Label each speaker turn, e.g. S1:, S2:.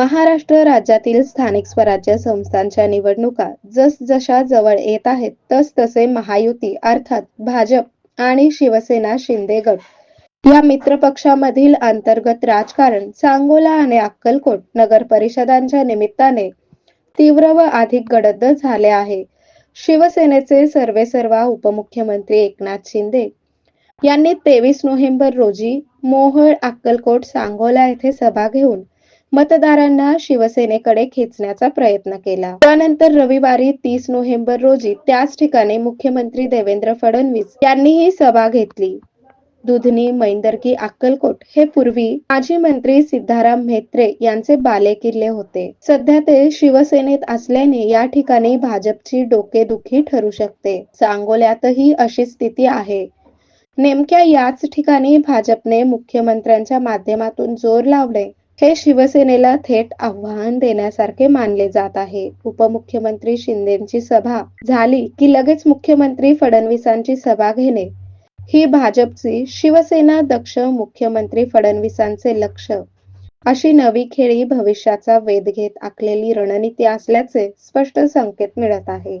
S1: महाराष्ट्र राज्यातील स्थानिक स्वराज्य संस्थांच्या निवडणुका जसजशा जवळ येत आहेत तसतसे महायुती अर्थात भाजप आणि शिवसेना शिंदे गट. या मित्रपक्षामधील अंतर्गत राजकारण सांगोला आणि अक्कलकोट नगर परिषदांच्या निमित्ताने तीव्र व अधिक गडद झाले आहे. शिवसेनेचे सर्वेसर्वा उपमुख्यमंत्री एकनाथ शिंदे यांनी तेवीस नोव्हेंबर रोजी मोहोळ अक्कलकोट सांगोला येथे सभा घेऊन मतदारांना शिवसेनेकडे खेचण्याचा प्रयत्न केला. त्यानंतर रविवारी तीस नोव्हेंबर रोजी त्याच ठिकाणी मुख्यमंत्री देवेंद्र फडणवीस यांनीही सभा घेतली. दुधनी मैंदरकी अक्कलकोट हे पूर्वी माजी मंत्री सिद्धाराम म्हेत्रे यांचे बालेकिल्ले होते. सध्या ते शिवसेनेत असल्याने या ठिकाणी भाजपची डोकेदुखी ठरू शकते. सांगोल्यातही अशी स्थिती आहे. नेमक्या याच ठिकाणी भाजपने मुख्यमंत्र्यांच्या माध्यमातून जोर लावले. हे शिवसेनेला थेट आव्हान देण्यासारखे मानले जात आहे. उपमुख्यमंत्री शिंदेची सभा झाली की लगेच मुख्यमंत्री फडणवीसांची सभा घेणे. ही भाजपची शिवसेना दक्ष मुख्यमंत्री फडणवीसांचे लक्ष. अशी नवी खेळी भविष्याचा वेध घेत आखलेली रणनीती असल्याचे स्पष्ट संकेत मिळत आहे.